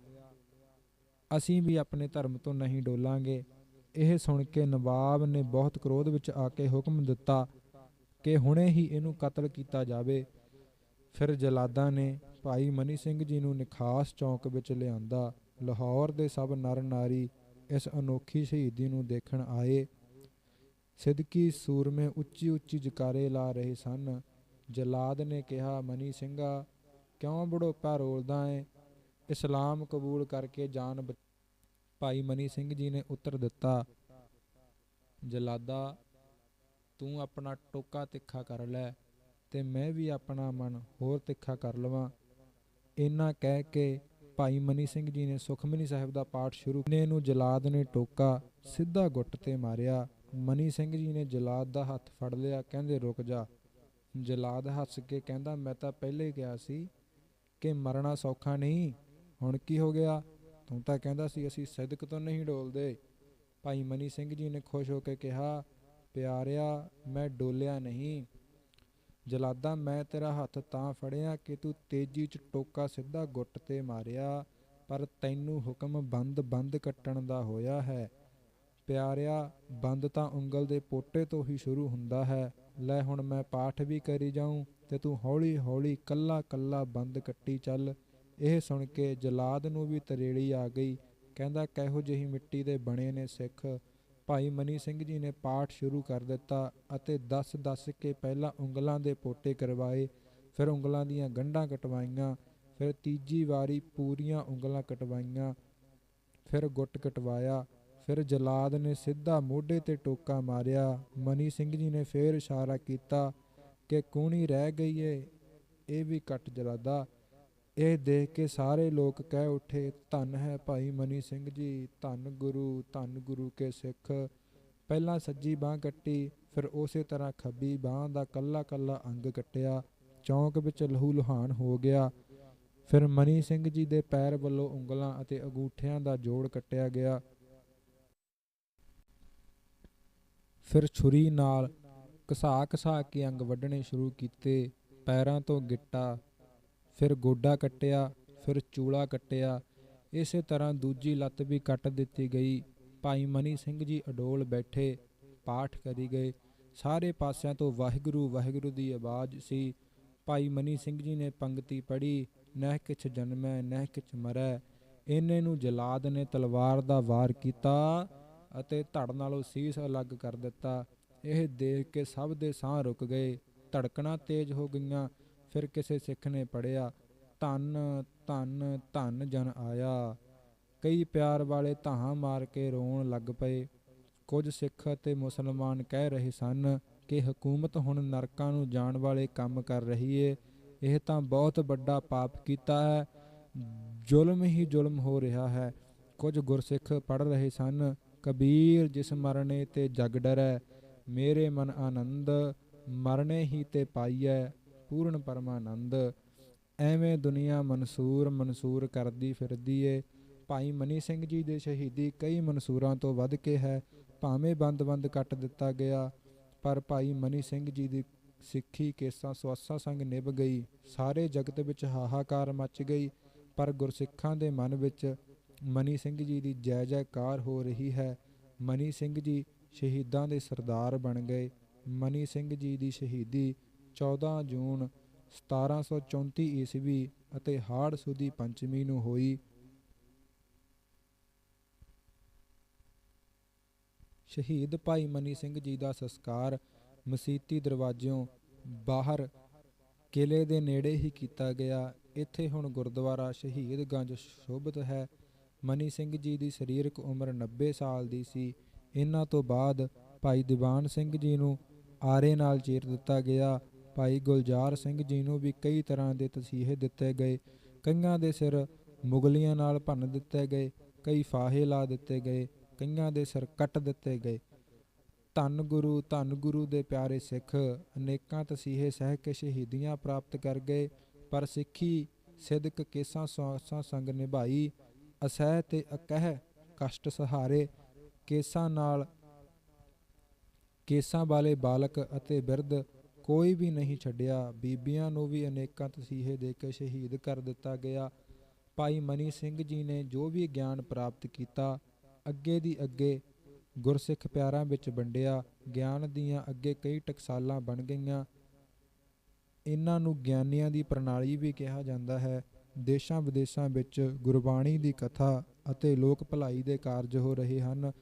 ਅਸੀਂ ਵੀ ਆਪਣੇ ਧਰਮ ਤੋਂ ਨਹੀਂ ਡੋਲਾਂਗੇ। ਇਹ ਸੁਣ ਕੇ ਨਵਾਬ ਨੇ ਬਹੁਤ ਕ੍ਰੋਧ ਵਿੱਚ ਆ ਕੇ ਹੁਕਮ ਦਿੱਤਾ ਕਿ ਹੁਣੇ ਹੀ ਇਹਨੂੰ ਕਤਲ ਕੀਤਾ ਜਾਵੇ। ਫਿਰ ਜਲਾਦਾਂ ਨੇ ਭਾਈ ਮਨੀ ਸਿੰਘ ਜੀ ਨੂੰ ਨਿਖਾਸ ਚੌਂਕ ਵਿੱਚ ਲਿਆਂਦਾ। ਲਾਹੌਰ ਦੇ ਸਭ ਨਰ ਨਾਰੀ ਇਸ ਅਨੋਖੀ ਸ਼ਹੀਦੀ ਨੂੰ ਦੇਖਣ ਆਏ। ਸਿੱਧਕੀ ਸੂਰਮੇ ਉੱਚੀ ਉੱਚੀ ਜਕਾਰੇ ਲਾ ਰਹੇ ਸਨ। ਜਲਾਦ ਨੇ ਕਿਹਾ, ਮਨੀ ਸਿੰਘਾ, ਕਿਉਂ ਬੜੋਪਾ ਰੋਲਦਾ ਏ? ਇਸਲਾਮ ਕਬੂਲ ਕਰਕੇ ਜਾਨ ਭਾਈ ਮਨੀ ਸਿੰਘ ਜੀ ਨੇ ਉੱਤਰ ਦਿੱਤਾ, ਜਲਾਦਾ, ਤੂੰ ਆਪਣਾ ਟੋਕਾ ਤਿੱਖਾ ਕਰ ਲੈ ਤੇ ਮੈਂ ਵੀ ਆਪਣਾ ਮਨ ਹੋਰ ਤਿੱਖਾ ਕਰ ਲਵਾਂ। ਇਹਨਾਂ ਕਹਿ ਕੇ ਭਾਈ ਮਨੀ ਸਿੰਘ ਜੀ ਨੇ ਸੁਖਮਨੀ ਸਾਹਿਬ ਦਾ ਪਾਠ ਸ਼ੁਰੂ ਨੇ ਨੂੰ ਜਲਾਦ ਨੇ ਟੋਕਾ ਸਿੱਧਾ ਗੁੱਟ ਤੇ ਮਾਰਿਆ। ਮਨੀ ਸਿੰਘ ਜੀ ਨੇ ਜਲਾਦ ਦਾ ਹੱਥ ਫੜ ਲਿਆ, ਕਹਿੰਦੇ, ਰੁਕ ਜਾ। ਜਲਾਦ ਹੱਸ ਕੇ ਕਹਿੰਦਾ, ਮੈਂ ਤਾਂ ਪਹਿਲੇ ਗਿਆ ਸੀ ਕਿ ਮਰਨਾ ਸੌਖਾ ਨਹੀਂ। ਹੁਣ ਕੀ ਹੋ ਗਿਆ? ਤੂੰ ਤਾਂ ਕਹਿੰਦਾ ਸੀ, ਅਸੀਂ ਸਿੱਧਕ ਤੋਂ ਨਹੀਂ ਡੋਲਦੇ। ਭਾਈ ਮਨੀ ਸਿੰਘ ਜੀ ਨੇ ਖੁਸ਼ ਹੋ ਕੇ ਕਿਹਾ, ਪਿਆਰਿਆ, ਮੈਂ ਡੋਲਿਆ ਨਹੀਂ। ਜਲਾਦਾ, ਮੈਂ ਤੇਰਾ ਹੱਥ ਤਾਂ ਫੜਿਆ ਕਿ ਤੂੰ ਤੇਜ਼ੀ 'ਚ ਟੋਕਾ ਸਿੱਧਾ ਗੁੱਟ ਤੇ ਮਾਰਿਆ, ਪਰ ਤੈਨੂੰ ਹੁਕਮ ਬੰਦ ਬੰਦ ਕੱਟਣ ਦਾ ਹੋਇਆ ਹੈ। ਪਿਆਰਿਆ, ਬੰਦ ਤਾਂ ਉਂਗਲ ਦੇ ਪੋਟੇ ਤੋਂ ਹੀ ਸ਼ੁਰੂ ਹੁੰਦਾ ਹੈ। ਲੈ ਹੁਣ ਮੈਂ ਪਾਠ ਵੀ ਕਰੀ ਜਾਉਂ ਤੇ ਤੂੰ ਹੌਲੀ ਹੌਲੀ ਕੱਲਾ ਕੱਲਾ ਬੰਦ ਕੱਟੀ ਚੱਲ। ਇਹ ਸੁਣ ਕੇ ਜਲਾਦ ਨੂੰ ਵੀ ਤਰੇੜੀ ਆ ਗਈ। ਕਹਿੰਦਾ, ਕਿਹੋ ਜਿਹੀ ਮਿੱਟੀ ਦੇ ਬਣੇ ਨੇ ਸਿੱਖ। ਭਾਈ ਮਨੀ ਸਿੰਘ ਜੀ ਨੇ ਪਾਠ ਸ਼ੁਰੂ ਕਰ ਦਿੱਤਾ ਅਤੇ ਦੱਸ ਦੱਸ ਕੇ ਪਹਿਲਾਂ ਉਂਗਲਾਂ ਦੇ ਪੋਟੇ ਕਰਵਾਏ, ਫਿਰ ਉਂਗਲਾਂ ਦੀਆਂ ਗੰਢਾਂ ਕਟਵਾਈਆਂ, ਫਿਰ ਤੀਜੀ ਵਾਰੀ ਪੂਰੀਆਂ ਉਂਗਲਾਂ ਕਟਵਾਈਆਂ, ਫਿਰ ਗੁੱਟ ਕਟਵਾਇਆ ਫਿਰ ਜਲਾਦ ਨੇ ਸਿੱਧਾ ਮੋਢੇ ਤੇ ਟੋਕਾ ਮਾਰਿਆ। ਮਨੀ ਸਿੰਘ ਜੀ ਨੇ ਫੇਰ ਇਸ਼ਾਰਾ ਕੀਤਾ ਕਿ ਕੂਣੀ ਰਹਿ ਗਈ ਏ, ਇਹ ਵੀ ਕੱਟ ਜਲਾਦਾ। ਇਹ ਦੇਖ ਕੇ ਸਾਰੇ ਲੋਕ ਕਹਿ ਉੱਠੇ, ਧੰਨ ਹੈ ਭਾਈ ਮਨੀ ਸਿੰਘ ਜੀ, ਧੰਨ ਗੁਰੂ ਧੰਨ ਗੁਰੂ ਕੇ ਸਿੱਖ। ਪਹਿਲਾਂ ਸੱਜੀ ਬਾਹ ਕੱਟੀ, ਫਿਰ ਉਸੇ ਤਰ੍ਹਾਂ ਖੱਬੀ ਬਾਹ ਦਾ ਕੱਲਾ ਕੱਲਾ ਅੰਗ ਕੱਟਿਆ। ਚੌਂਕ ਵਿੱਚ ਲਹੂ ਲੁਹਾਨ ਹੋ ਗਿਆ। ਫਿਰ ਮਨੀ ਸਿੰਘ ਜੀ ਦੇ ਪੈਰ ਵੱਲੋਂ ਉਂਗਲਾਂ ਅਤੇ ਅੰਗੂਠਿਆਂ ਦਾ ਜੋੜ ਕੱਟਿਆ ਗਿਆ। ਫਿਰ ਛੁਰੀ ਨਾਲ ਘਸਾ ਘਸਾ ਕੇ ਅੰਗ ਵੱਢਣੇ ਸ਼ੁਰੂ ਕੀਤੇ, ਪੈਰਾਂ ਤੋਂ ਗਿੱਟਾ, ਫਿਰ ਗੋਡਾ ਕੱਟਿਆ, ਫਿਰ ਚੂਲਾ ਕੱਟਿਆ। ਇਸੇ ਤਰ੍ਹਾਂ ਦੂਜੀ ਲੱਤ ਵੀ ਕੱਟ ਦਿੱਤੀ ਗਈ। ਭਾਈ ਮਨੀ ਸਿੰਘ ਜੀ ਅਡੋਲ ਬੈਠੇ, ਪਾਠ ਕਰੀ ਗਏ। ਸਾਰੇ ਪਾਸਿਆਂ ਤੋਂ ਵਾਹਿਗੁਰੂ ਵਾਹਿਗੁਰੂ ਦੀ ਆਵਾਜ਼ ਸੀ। ਭਾਈ ਮਨੀ ਸਿੰਘ ਜੀ ਨੇ ਪੰਗਤੀ ਪੜ੍ਹੀ, ਨਹਿ ਕਿਛ ਜਨਮੈ, ਨਹਿ ਕਿਛ ਮਰੈ। ਇਹਨੇ ਨੂੰ ਜਲਾਦ ਨੇ ਤਲਵਾਰ ਦਾ ਵਾਰ ਕੀਤਾ। ਅਤੇ ਧੜ ਨਾਲੋਂ ਸੀਸ ਅਲੱਗ ਕਰ ਦਿੱਤਾ। ਇਹ ਦੇਖ ਕੇ ਸਭ ਦੇ ਸਾਹ ਰੁਕ ਗਏ। ਧੜਕਣਾ ਤੇਜ਼ ਹੋ ਗਈਆਂ। ਫਿਰ ਕਿਸੇ ਸਿੱਖ ਨੇ ਪੜਿਆ ਧੰਨ ਧੰਨ ਧੰਨ ਜਨ ਆਇਆ। ਕਈ ਪਿਆਰ ਵਾਲੇ ਧਾਹਾਂ ਮਾਰ ਕੇ ਰੋਣ ਲੱਗ ਪਏ। ਕੁਝ ਸਿੱਖ ਅਤੇ ਮੁਸਲਮਾਨ ਕਹਿ ਰਹੇ ਸਨ ਕਿ ਹਕੂਮਤ ਹੁਣ ਨਰਕਾਂ ਨੂੰ ਜਾਣ ਵਾਲੇ ਕੰਮ ਕਰ ਰਹੀ ਏ। ਇਹ ਤਾਂ ਬਹੁਤ ਵੱਡਾ ਪਾਪ ਕੀਤਾ ਹੈ। ਜ਼ੁਲਮ ਹੀ ਜ਼ੁਲਮ ਹੋ ਰਿਹਾ ਹੈ। ਕੁਝ ਗੁਰਸਿੱਖ ਪੜ ਰਹੇ ਸਨ ਕਬੀਰ ਜਿਸ ਮਰਨੇ ਤੇ ਜਗ ਡਰੈ, ਮੇਰੇ ਮਨ ਆਨੰਦ, ਮਰਨੇ ਹੀ ਤੇ ਪਾਈਐ ਪੂਰਨ ਪਰਮਾਨੰਦ। ਐਵੇਂ ਦੁਨੀਆ ਮਨਸੂਰ ਮਨਸੂਰ ਕਰਦੀ ਫਿਰਦੀ ਏ। ਭਾਈ ਮਨੀ ਸਿੰਘ ਜੀ ਦੇ ਸ਼ਹੀਦੀ ਕਈ ਮਨਸੂਰਾਂ ਤੋਂ ਵੱਧ ਕੇ ਹੈ, ਭਾਵੇਂ ਬੰਦ-ਬੰਦ ਕੱਟ ਦਿੱਤਾ ਗਿਆ, ਪਰ ਭਾਈ ਮਨੀ ਸਿੰਘ ਜੀ ਦੀ ਸਿੱਖੀ ਕੇਸਾਂ ਸਵਾਸਾਂ ਸੰਗ ਨਿਭ ਗਈ। ਸਾਰੇ ਜਗਤ ਵਿੱਚ ਹਾਹਾਕਾਰ ਮਚ ਗਈ, ਪਰ ਗੁਰਸਿੱਖਾਂ ਦੇ ਮਨ ਵਿੱਚ ਮਨੀ ਸਿੰਘ ਜੀ ਦੀ ਜੈ ਜੈਕਾਰ ਹੋ ਰਹੀ ਹੈ। ਮਨੀ ਸਿੰਘ ਜੀ ਸ਼ਹੀਦਾਂ ਦੇ ਸਰਦਾਰ ਬਣ ਗਏ। ਮਨੀ ਸਿੰਘ ਜੀ ਦੀ ਸ਼ਹੀਦੀ 14 ਜੂਨ 1734 ਈਸਵੀ ਅਤੇ ਹਾੜ ਸੁਦੀ ਪੰਚਮੀ ਨੂੰ ਹੋਈ। ਸ਼ਹੀਦ ਭਾਈ ਮਨੀ ਸਿੰਘ ਜੀ ਦਾ ਸੰਸਕਾਰ ਮਸੀਤੀ ਦਰਵਾਜ਼ਿਓਂ ਬਾਹਰ ਕਿਲੇ ਦੇ ਨੇੜੇ ਹੀ ਕੀਤਾ ਗਿਆ। ਇੱਥੇ ਹੁਣ ਗੁਰਦੁਆਰਾ ਸ਼ਹੀਦ ਗੰਜ ਸ਼ੋਭਤ ਹੈ। ਮਨੀ ਸਿੰਘ ਜੀ ਦੀ ਸਰੀਰਕ ਉਮਰ 90 ਸਾਲ ਦੀ ਸੀ। ਇਹਨਾਂ ਤੋਂ ਬਾਅਦ ਭਾਈ ਦੀਵਾਨ ਸਿੰਘ ਜੀ ਨੂੰ ਆਰੇ ਨਾਲ ਚੀਰ ਦਿੱਤਾ ਗਿਆ। ਭਾਈ ਗੁਲਜ਼ਾਰ ਸਿੰਘ ਜੀ ਨੂੰ ਵੀ ਕਈ ਤਰ੍ਹਾਂ ਦੇ ਤਸੀਹੇ ਦਿੱਤੇ ਗਏ। ਕਈਆਂ ਦੇ ਸਿਰ ਮੁਗਲੀਆਂ ਨਾਲ ਭੰਨ ਦਿੱਤੇ ਗਏ। ਕਈ ਫਾਹੇ ਲਾ ਦਿੱਤੇ ਗਏ। ਕਈਆਂ ਦੇ ਸਿਰ ਕੱਟ ਦਿੱਤੇ ਗਏ। ਧੰਨ ਗੁਰੂ ਧੰਨ ਗੁਰੂ ਦੇ ਪਿਆਰੇ ਸਿੱਖ ਅਨੇਕਾਂ ਤਸੀਹੇ ਸਹਿ ਕੇ ਸ਼ਹੀਦੀਆਂ ਪ੍ਰਾਪਤ ਕਰ ਗਏ। ਪਰ ਸਿੱਖੀ ਸਿਦਕ ਕੇਸਾਂ ਸਵਾਸਾਂ ਸੰਗ ਨਿਭਾਈ। ਅਸਹਿ ਤੇ ਅਕਹਿ ਕਸ਼ਟ ਸਹਾਰੇ, ਕੇਸਾਂ ਨਾਲ ਕੇਸਾਂ ਵਾਲੇ ਬਾਲਕ ਅਤੇ ਬਿਰਧ ਕੋਈ ਵੀ ਨਹੀਂ ਛੱਡਿਆ। ਬੀਬੀਆਂ ਨੂੰ ਵੀ ਅਨੇਕਾਂ ਤਸੀਹੇ ਦੇ ਕੇ ਸ਼ਹੀਦ ਕਰ ਦਿੱਤਾ ਗਿਆ। ਭਾਈ ਮਨੀ ਸਿੰਘ ਜੀ ਨੇ ਜੋ ਵੀ ਗਿਆਨ ਪ੍ਰਾਪਤ ਕੀਤਾ, ਅੱਗੇ ਦੀ ਅੱਗੇ ਗੁਰਸਿੱਖ ਪਿਆਰਾਂ ਵਿੱਚ ਵੰਡਿਆ। ਗਿਆਨ ਦੀਆਂ ਅੱਗੇ ਕਈ ਟਕਸਾਲਾਂ ਬਣ ਗਈਆਂ। ਇਹਨਾਂ ਨੂੰ ਗਿਆਨੀਆਂ ਦੀ ਪ੍ਰਣਾਲੀ ਵੀ ਕਿਹਾ ਜਾਂਦਾ ਹੈ। ਦੇਸ਼ਾਂ ਵਿਦੇਸ਼ਾਂ ਵਿੱਚ ਗੁਰਬਾਣੀ ਦੀ ਕਥਾ ਅਤੇ ਲੋਕ ਭਲਾਈ ਦੇ ਕਾਰਜ ਹੋ ਰਹੇ ਹਨ।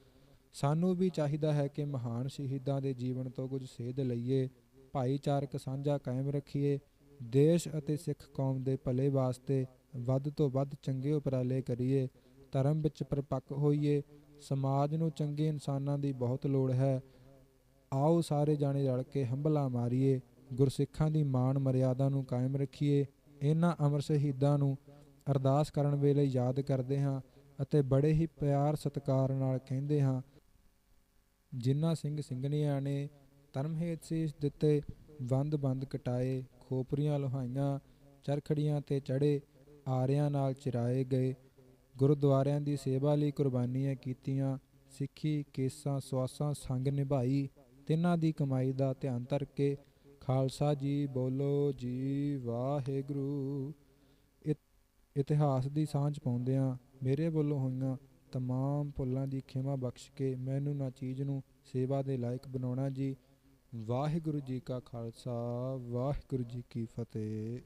ਸਾਨੂੰ ਵੀ ਚਾਹੀਦਾ ਹੈ ਕਿ ਮਹਾਨ ਸ਼ਹੀਦਾਂ ਦੇ ਜੀਵਨ ਤੋਂ ਕੁਝ ਸੇਧ ਲਈਏ, ਭਾਈਚਾਰਕ ਸਾਂਝਾ ਕਾਇਮ ਰੱਖੀਏ। ਦੇਸ਼ ਅਤੇ ਸਿੱਖ ਕੌਮ ਦੇ ਭਲੇ ਵਾਸਤੇ ਵੱਧ ਤੋਂ ਵੱਧ ਚੰਗੇ ਉਪਰਾਲੇ ਕਰੀਏ, ਧਰਮ ਵਿੱਚ ਪਰਪੱਕ ਹੋਈਏ। ਸਮਾਜ ਨੂੰ ਚੰਗੇ ਇਨਸਾਨਾਂ ਦੀ ਬਹੁਤ ਲੋੜ ਹੈ। ਆਓ ਸਾਰੇ ਜਾਣੇ ਰਲ ਕੇ ਹੰਭਲਾ ਮਾਰੀਏ, ਗੁਰਸਿੱਖਾਂ ਦੀ ਮਾਣ ਮਰਿਆਦਾ ਨੂੰ ਕਾਇਮ ਰੱਖੀਏ। ਇਹਨਾਂ ਅਮਰ ਸ਼ਹੀਦਾਂ ਨੂੰ ਅਰਦਾਸ ਕਰਨ ਵੇਲੇ ਯਾਦ ਕਰਦੇ ਹਾਂ ਅਤੇ ਬੜੇ ਹੀ ਪਿਆਰ ਸਤਿਕਾਰ ਨਾਲ ਕਹਿੰਦੇ ਹਾਂ, ਜਿਨ੍ਹਾਂ ਸਿੰਘ ਸਿੰਘਣੀਆਂ ਨੇ ਧਰਮ ਸੀਸ ਦਿੱਤੇ, ਬੰਦ ਬੰਦ ਕਟਾਏ, ਖੋਪਰੀਆਂ ਲੋਹਾਈਆਂ, ਚਰਖੜੀਆਂ ਤੇ ਚੜੇ ਆਰਿਆਂ ਨਾਲ ਚਿਰਾਏ ਗਏ, ਗੁਰਦੁਆਰਿਆਂ ਦੀ ਸੇਵਾ ਲਈ ਕੁਰਬਾਨੀਆਂ ਕੀਤੀਆਂ, ਸਿੱਖੀ, ਕੇਸਾਂ ਸਵਾਸਾਂ ਸੰਗ ਨਿਭਾਈ, ਤਿੰਨਾਂ ਦੀ ਕਮਾਈ ਦਾ ਧਿਆਨ ਧਰ ਕੇ ਖਾਲਸਾ ਜੀ ਬੋਲੋ ਜੀ ਵਾਹਿਗੁਰੂ। ਇਤ- ਇਤਿਹਾਸ ਦੀ ਸਾਂਝ ਪਾਉਂਦਿਆਂ ਮੇਰੇ ਵੱਲੋਂ ਹੋਈਆਂ ਤਮਾਮ ਭੁੱਲਾਂ ਦੀ ਖਿਮਾ ਬਖਸ਼ ਕੇ ਮੈਨੂੰ ਨਾ ਚੀਜ਼ ਨੂੰ ਸੇਵਾ ਦੇ ਲਾਇਕ ਬਣਾਉਣਾ ਜੀ। ਵਾਹਿਗੁਰੂ ਜੀ ਕਾ ਖਾਲਸਾ, ਵਾਹਿਗੁਰੂ ਜੀ ਕੀ ਫਤਿਹ।